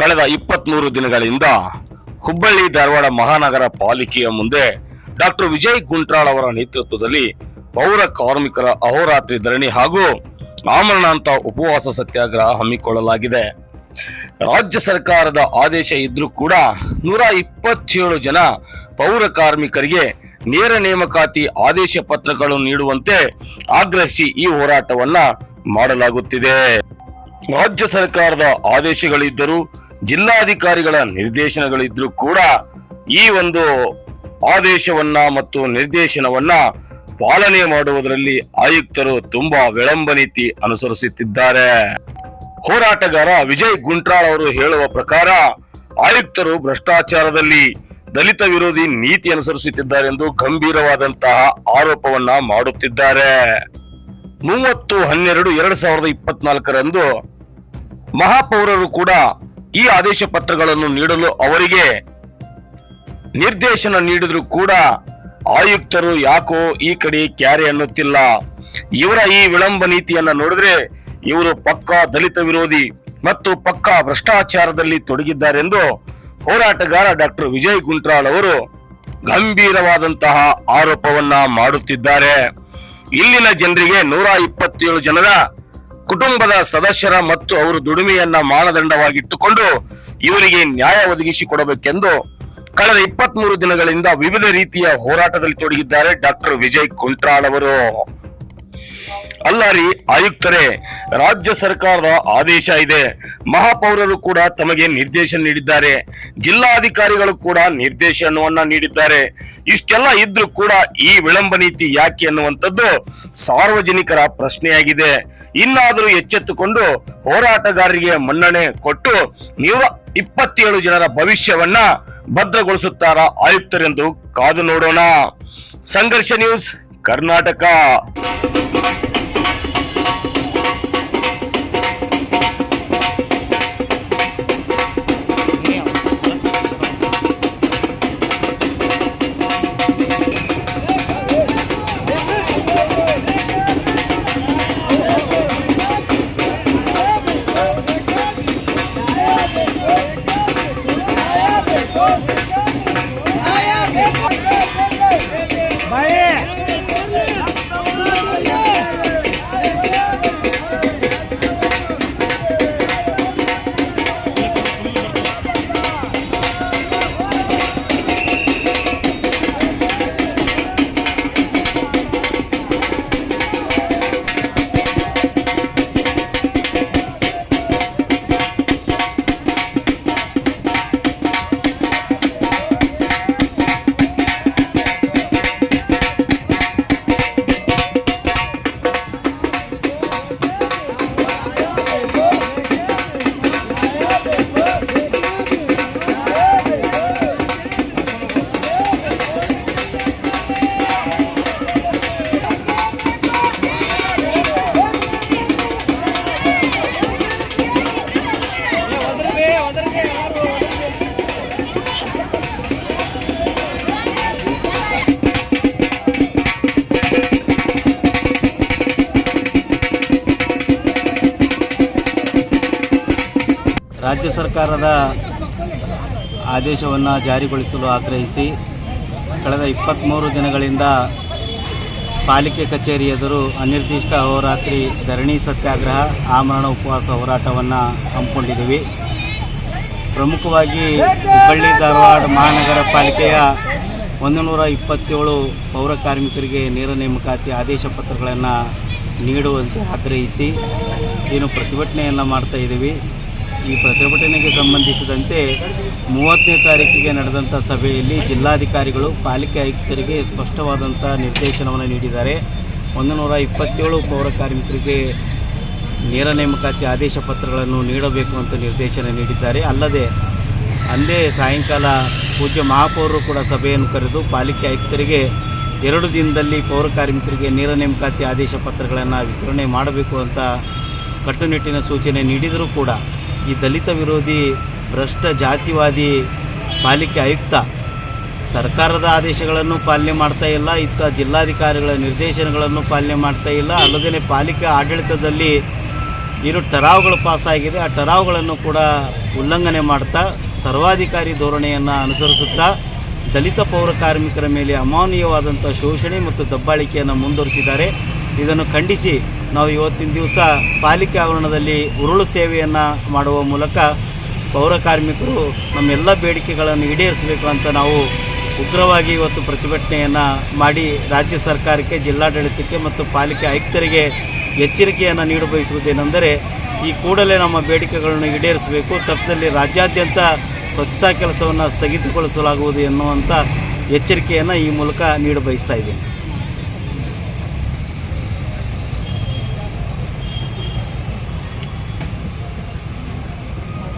ಕಳೆದ ಇಪ್ಪತ್ಮೂರು ದಿನಗಳಿಂದ ಹುಬ್ಬಳ್ಳಿ ಧಾರವಾಡ ಮಹಾನಗರ ಪಾಲಿಕೆಯ ಮುಂದೆ ಡಾಕ್ಟರ್ ವಿಜಯ್ ಗುಂಟ್ರಾಳ್ ಅವರ ನೇತೃತ್ವದಲ್ಲಿ ಪೌರ ಕಾರ್ಮಿಕರ ಅಹೋರಾತ್ರಿ ಧರಣಿ ಹಾಗೂ ಆಮರಣಾಂತ ಉಪವಾಸ ಸತ್ಯಾಗ್ರಹ ಹಮ್ಮಿಕೊಳ್ಳಲಾಗಿದೆ. ರಾಜ್ಯ ಸರ್ಕಾರದ ಆದೇಶ ಇದ್ರೂ ಕೂಡ ನೂರ ಇಪ್ಪತ್ತೇಳು ಜನ ಪೌರ ಕಾರ್ಮಿಕರಿಗೆ ನೇರ ನೇಮಕಾತಿ ಆದೇಶ ಪತ್ರಗಳು ನೀಡುವಂತೆ ಆಗ್ರಹಿಸಿ ಈ ಹೋರಾಟವನ್ನ ಮಾಡಲಾಗುತ್ತಿದೆ. ರಾಜ್ಯ ಸರ್ಕಾರದ ಆದೇಶಗಳಿದ್ದರೂ ಜಿಲ್ಲಾಧಿಕಾರಿಗಳ ನಿರ್ದೇಶನಗಳಿದ್ರೂ ಕೂಡ ಈ ಒಂದು ಆದೇಶವನ್ನ ಮತ್ತು ನಿರ್ದೇಶನವನ್ನ ಪಾಲನೆ ಮಾಡುವುದರಲ್ಲಿ ಆಯುಕ್ತರು ತುಂಬಾ ವಿಳಂಬ ನೀತಿ ಅನುಸರಿಸುತ್ತಿದ್ದಾರೆ. ಹೋರಾಟಗಾರ ವಿಜಯ್ ಗುಂಟ್ರಾಳ್ ಅವರು ಹೇಳುವ ಪ್ರಕಾರ ಆಯುಕ್ತರು ಭ್ರಷ್ಟಾಚಾರದಲ್ಲಿ ದಲಿತ ವಿರೋಧಿ ನೀತಿ ಅನುಸರಿಸುತ್ತಿದ್ದಾರೆ ಎಂದು ಗಂಭೀರವಾದಂತಹ ಆರೋಪವನ್ನ ಮಾಡುತ್ತಿದ್ದಾರೆ. ಮೂವತ್ತು ಹನ್ನೆರಡು ಎರಡ್ ಸಾವಿರದ ಇಪ್ಪತ್ನಾಲ್ಕರಂದು ಮಹಾಪೌರರು ಕೂಡ ಈ ಆದೇಶ ಪತ್ರಗಳನ್ನು ನೀಡಲು ಅವರಿಗೆ ನಿರ್ದೇಶನ ನೀಡಿದ್ರು ಕೂಡ ಆಯುಕ್ತರು ಯಾಕೋ ಈ ಕಡೆ ಕ್ಯಾರೆ ಅನ್ನುತ್ತಿಲ್ಲ. ಇವರ ಈ ವಿಳಂಬ ನೀತಿಯನ್ನ ನೋಡಿದ್ರೆ ಇವರು ಪಕ್ಕಾ ದಲಿತ ವಿರೋಧಿ ಮತ್ತು ಪಕ್ಕಾ ಭ್ರಷ್ಟಾಚಾರದಲ್ಲಿ ತೊಡಗಿದ್ದಾರೆಂದು ಹೋರಾಟಗಾರ ಡಾಕ್ಟರ್ ವಿಜಯ್ ಗುಂಟ್ರಾಳ್ ಅವರು ಗಂಭೀರವಾದಂತಹ ಆರೋಪವನ್ನ ಮಾಡುತ್ತಿದ್ದಾರೆ. ಇಲ್ಲಿನ ಜನರಿಗೆ ನೂರ ಇಪ್ಪತ್ತೇಳು ಜನರ ಕುಟುಂಬದ ಸದಸ್ಯರ ಮತ್ತು ಅವರು ದುಡಿಮೆಯನ್ನ ಮಾನದಂಡವಾಗಿಟ್ಟುಕೊಂಡು ಇವರಿಗೆ ನ್ಯಾಯ ಒದಗಿಸಿಕೊಡಬೇಕೆಂದು ಕಳೆದ ಇಪ್ಪತ್ಮೂರು ದಿನಗಳಿಂದ ವಿವಿಧ ರೀತಿಯ ಹೋರಾಟದಲ್ಲಿ ತೊಡಗಿದ್ದಾರೆ ಡಾಕ್ಟರ್ ವಿಜಯ್ ಕುಂಟ್ರಾಳ್ ಅವರು. ಅಲ್ಲಾರಿ ಆಯುಕ್ತರೇ, ರಾಜ್ಯ ಸರ್ಕಾರದ ಆದೇಶ ಇದೆ. ಮಹಾಪೌರರು ಕೂಡ ತಮಗೆ ನಿರ್ದೇಶನ ನೀಡಿದ್ದಾರೆ. ಜಿಲ್ಲಾಧಿಕಾರಿಗಳು ಕೂಡ ನಿರ್ದೇಶನವನ್ನ ನೀಡಿದ್ದಾರೆ. ಇಷ್ಟೆಲ್ಲ ಇದ್ರೂ ಕೂಡ ಈ ವಿಳಂಬ ನೀತಿ ಯಾಕೆ ಅನ್ನುವಂಥದ್ದು ಸಾರ್ವಜನಿಕರ ಪ್ರಶ್ನೆಯಾಗಿದೆ. ಇನ್ನಾದರೂ ಎಚ್ಚೆತ್ತುಕೊಂಡು ಹೋರಾಟಗಾರರಿಗೆ ಮನ್ನಣೆ ಕೊಟ್ಟು ನೂರ ಇಪ್ಪತ್ತೇಳು ಜನರ ಭವಿಷ್ಯವನ್ನ ಭದ್ರಗೊಳಿಸುತ್ತಾರಾ ಆಯುಕ್ತರೆಂದು ಕಾದು ನೋಡೋಣ. ಸಂಘರ್ಷ ನ್ಯೂಸ್ ಕರ್ನಾಟಕ. ರಾಜ್ಯ ಸರ್ಕಾರದ ಆದೇಶವನ್ನು ಜಾರಿಗೊಳಿಸಲು ಆಗ್ರಹಿಸಿ ಕಳೆದ ಇಪ್ಪತ್ತ್ಮೂರು ದಿನಗಳಿಂದ ಪಾಲಿಕೆ ಕಚೇರಿ ಎದುರು ಅನಿರ್ದಿಷ್ಟ ಹೋರಾತ್ರಿ ಧರಣಿ ಸತ್ಯಾಗ್ರಹ, ಆಮರಣ ಉಪವಾಸ ಹೋರಾಟವನ್ನು ಹಮ್ಮಿಕೊಂಡಿದ್ದೀವಿ. ಪ್ರಮುಖವಾಗಿ ಹುಬ್ಬಳ್ಳಿ, ಧಾರವಾಡ ಮಹಾನಗರ ಪಾಲಿಕೆಯ ಒಂದು ನೂರ ಇಪ್ಪತ್ತೇಳು ಪೌರ ಕಾರ್ಮಿಕರಿಗೆ ನೇರ ನೇಮಕಾತಿ ಆದೇಶ ಪತ್ರಗಳನ್ನು ನೀಡುವಂತೆ ಆಗ್ರಹಿಸಿ, ಏನು ಪ್ರತಿಭಟನೆಯನ್ನು ಮಾಡ್ತಾ ಇದ್ದೀವಿ. ಈ ಪ್ರತಿಭಟನೆಗೆ ಸಂಬಂಧಿಸಿದಂತೆ ಮೂವತ್ತನೇ ತಾರೀಕಿಗೆ ನಡೆದಂಥ ಸಭೆಯಲ್ಲಿ ಜಿಲ್ಲಾಧಿಕಾರಿಗಳು, ಪಾಲಿಕೆ ಆಯುಕ್ತರಿಗೆ ಸ್ಪಷ್ಟವಾದಂಥ ನಿರ್ದೇಶನವನ್ನು ನೀಡಿದ್ದಾರೆ. ಒಂದು ನೂರ ಇಪ್ಪತ್ತೇಳು ಪೌರ ಕಾರ್ಮಿಕರಿಗೆ ನೇರ ನೇಮಕಾತಿ ಆದೇಶ ಪತ್ರಗಳನ್ನು ನೀಡಬೇಕು ಅಂತ ನಿರ್ದೇಶನ ನೀಡಿದ್ದಾರೆ. ಅಲ್ಲದೆ, ಅಂದೇ ಸಾಯಂಕಾಲ ಪೂಜ್ಯ ಮಹಾಪೌರರು ಕೂಡ ಸಭೆಯನ್ನು ಕರೆದು ಪಾಲಿಕೆ ಆಯುಕ್ತರಿಗೆ ಎರಡು ದಿನದಲ್ಲಿ ಪೌರ ಕಾರ್ಮಿಕರಿಗೆ ನೇರ ನೇಮಕಾತಿ ಆದೇಶ ಪತ್ರಗಳನ್ನು ವಿತರಣೆ ಮಾಡಬೇಕು ಅಂತ ಕಟ್ಟುನಿಟ್ಟಿನ ಸೂಚನೆ ನೀಡಿದರೂ ಕೂಡ ಈ ದಲಿತ ವಿರೋಧಿ ಭ್ರಷ್ಟ ಜಾತಿವಾದಿ ಪಾಲಿಕೆ ಆಯುಕ್ತ ಸರ್ಕಾರದ ಆದೇಶಗಳನ್ನು ಪಾಲನೆ ಮಾಡ್ತಾ ಇಲ್ಲ, ಇತ್ತ ಜಿಲ್ಲಾಧಿಕಾರಿಗಳ ನಿರ್ದೇಶನಗಳನ್ನು ಪಾಲನೆ ಮಾಡ್ತಾ ಇಲ್ಲ. ಅಲ್ಲದೇ ಪಾಲಿಕೆ ಆಡಳಿತದಲ್ಲಿ ಏನು ಟರಾವ್ಗಳು ಪಾಸಾಗಿದೆ ಆ ಟರಾವ್ಗಳನ್ನು ಕೂಡ ಉಲ್ಲಂಘನೆ ಮಾಡ್ತಾ, ಸರ್ವಾಧಿಕಾರಿ ಧೋರಣೆಯನ್ನು ಅನುಸರಿಸುತ್ತಾ, ದಲಿತ ಪೌರ ಕಾರ್ಮಿಕರ ಮೇಲೆ ಅಮಾನೀಯವಾದಂಥ ಶೋಷಣೆ ಮತ್ತು ದಬ್ಬಾಳಿಕೆಯನ್ನು ಮುಂದುವರಿಸಿದ್ದಾರೆ. ಇದನ್ನು ಖಂಡಿಸಿ ನಾವು ಇವತ್ತಿನ ದಿವಸ ಪಾಲಿಕೆ ಆವರಣದಲ್ಲಿ ಉರುಳು ಸೇವೆಯನ್ನು ಮಾಡುವ ಮೂಲಕ ಪೌರ ಕಾರ್ಮಿಕರು ನಮ್ಮೆಲ್ಲ ಬೇಡಿಕೆಗಳನ್ನು ಈಡೇರಿಸಬೇಕು ಅಂತ ನಾವು ಉಗ್ರವಾಗಿ ಇವತ್ತು ಪ್ರತಿಭಟನೆಯನ್ನು ಮಾಡಿ ರಾಜ್ಯ ಸರ್ಕಾರಕ್ಕೆ, ಜಿಲ್ಲಾಡಳಿತಕ್ಕೆ ಮತ್ತು ಪಾಲಿಕೆ ಆಯುಕ್ತರಿಗೆ ಎಚ್ಚರಿಕೆಯನ್ನು ನೀಡಬಯಸುವುದೇನೆಂದರೆ ಈ ಕೂಡಲೇ ನಮ್ಮ ಬೇಡಿಕೆಗಳನ್ನು ಈಡೇರಿಸಬೇಕು. ತಪ್ಪದಲ್ಲಿ ರಾಜ್ಯಾದ್ಯಂತ ಸ್ವಚ್ಛತಾ ಕೆಲಸವನ್ನು ಸ್ಥಗಿತಗೊಳಿಸಲಾಗುವುದು ಎನ್ನುವಂಥ ಎಚ್ಚರಿಕೆಯನ್ನು ಈ ಮೂಲಕ ನೀಡಬಯಸ್ತಾ ಇದ್ದೀನಿ.